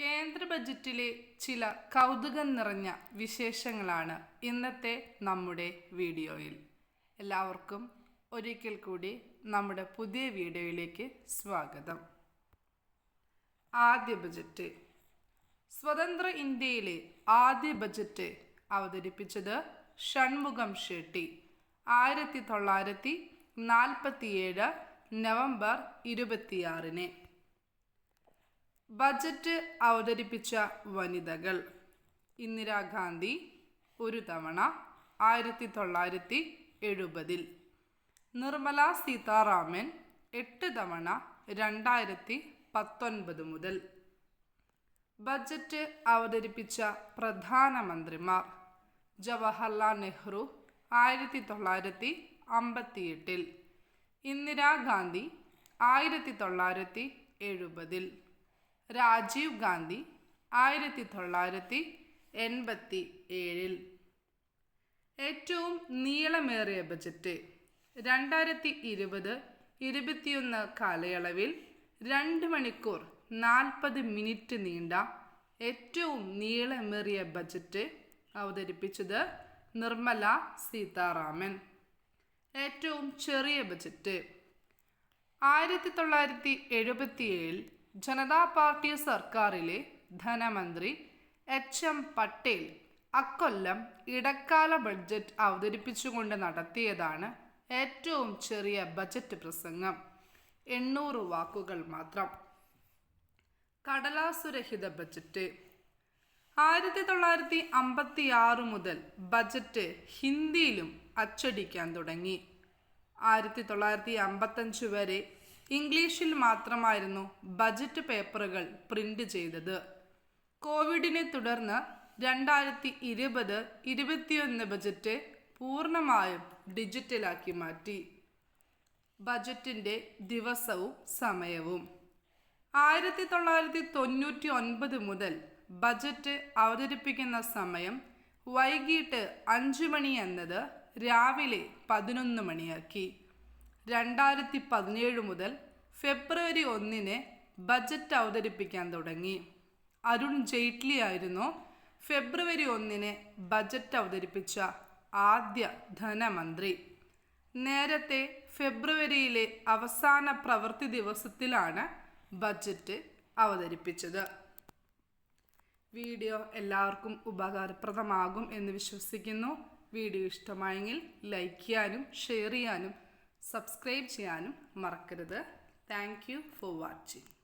കേന്ദ്ര ബജറ്റിലെ ചില കൗതുകം നിറഞ്ഞ വിശേഷങ്ങളാണ് ഇന്നത്തെ നമ്മുടെ വീഡിയോയിൽ. എല്ലാവർക്കും ഒരിക്കൽ കൂടി നമ്മുടെ പുതിയ വീഡിയോയിലേക്ക് സ്വാഗതം. ആദ്യ ബജറ്റ്. സ്വതന്ത്ര ഇന്ത്യയിലെ ആദ്യ ബജറ്റ് അവതരിപ്പിച്ചത് ഷൺമുഖം ഷെട്ടി. ആയിരത്തി തൊള്ളായിരത്തി നാൽപ്പത്തിയേഴ് നവംബർ ഇരുപത്തിയാറിന്. ബജറ്റ് അവതരിപ്പിച്ച വനിതകൾ. ഇന്ദിരാഗാന്ധി ഒരു തവണ ആയിരത്തി തൊള്ളായിരത്തി എഴുപതിൽ. നിർമ്മല സീതാറാമൻ എട്ട് തവണ രണ്ടായിരത്തി പത്തൊൻപത് മുതൽ. ബജറ്റ് അവതരിപ്പിച്ച പ്രധാനമന്ത്രിമാർ ജവഹർലാൽ നെഹ്റു ആയിരത്തി തൊള്ളായിരത്തി അമ്പത്തിയെട്ടിൽ. ഇന്ദിരാഗാന്ധി ആയിരത്തി തൊള്ളായിരത്തി എഴുപതിൽ. രാജീവ് ഗാന്ധി ആയിരത്തി തൊള്ളായിരത്തി എൺപത്തി ഏഴിൽ ഏറ്റവും നീളമേറിയ ബജറ്റ് രണ്ടായിരത്തി ഇരുപത് ഇരുപത്തിയൊന്ന് കാലയളവിൽ രണ്ട് മണിക്കൂർ നാൽപ്പത് മിനിറ്റ് നീണ്ട ഏറ്റവും നീളമേറിയ ബജറ്റ് അവതരിപ്പിച്ചത് നിർമ്മല സീതാറാമൻ ഏറ്റവും ചെറിയ ബജറ്റ് ആയിരത്തി തൊള്ളായിരത്തി എഴുപത്തിയേഴിൽ ജനതാ പാർട്ടി സർക്കാരിലെ ധനമന്ത്രി എച്ച് എം പട്ടേൽ അക്കൊല്ലം ഇടക്കാല ബഡ്ജറ്റ് അവതരിപ്പിച്ചുകൊണ്ട് നടത്തിയതാണ് ഏറ്റവും ചെറിയ ബജറ്റ് പ്രസംഗം. എണ്ണൂറ് വാക്കുകൾ മാത്രം. കടലാസുരഹിത ബജറ്റ്. ആയിരത്തി തൊള്ളായിരത്തി അമ്പത്തി ആറ് മുതൽ ബജറ്റ് ഹിന്ദിയിലും അച്ചടിക്കാൻ തുടങ്ങി. ആയിരത്തി തൊള്ളായിരത്തി അമ്പത്തഞ്ച് വരെ ഇംഗ്ലീഷിൽ മാത്രമായിരുന്നു ബജറ്റ് പേപ്പറുകൾ പ്രിന്റ് ചെയ്തത്. കോവിഡിനെ തുടർന്ന് രണ്ടായിരത്തി ഇരുപത് ഇരുപത്തിയൊന്ന് ബജറ്റ് പൂർണമായും ഡിജിറ്റലാക്കി മാറ്റി. ബജറ്റിന്റെ ദിവസവും സമയവും. ആയിരത്തി തൊള്ളായിരത്തി തൊണ്ണൂറ്റി ഒൻപത് മുതൽ ബജറ്റ് അവതരിപ്പിക്കുന്ന സമയം വൈകിട്ട് അഞ്ച് മണി എന്നത് രാവിലെ പതിനൊന്ന് മണിയാക്കി. രണ്ടായിരത്തി പതിനേഴ് മുതൽ ഫെബ്രുവരി ഒന്നിന് ബജറ്റ് അവതരിപ്പിക്കാൻ തുടങ്ങി. അരുൺ ജെയ്റ്റ്ലി ആയിരുന്നു ഫെബ്രുവരി ഒന്നിന് ബജറ്റ് അവതരിപ്പിച്ച ആദ്യ ധനമന്ത്രി. നേരത്തെ ഫെബ്രുവരിയിലെ അവസാന പ്രവൃത്തി ദിവസത്തിലാണ് ബജറ്റ് അവതരിപ്പിച്ചത്. വീഡിയോ എല്ലാവർക്കും ഉപകാരപ്രദമാകും എന്ന് വിശ്വസിക്കുന്നു. വീഡിയോ ഇഷ്ടമായെങ്കിൽ ലൈക്ക് ചെയ്യാനും ഷെയർ ചെയ്യാനും സബ്സ്ക്രൈബ് ചെയ്യാനും മറക്കരുത്. Thank you for watching.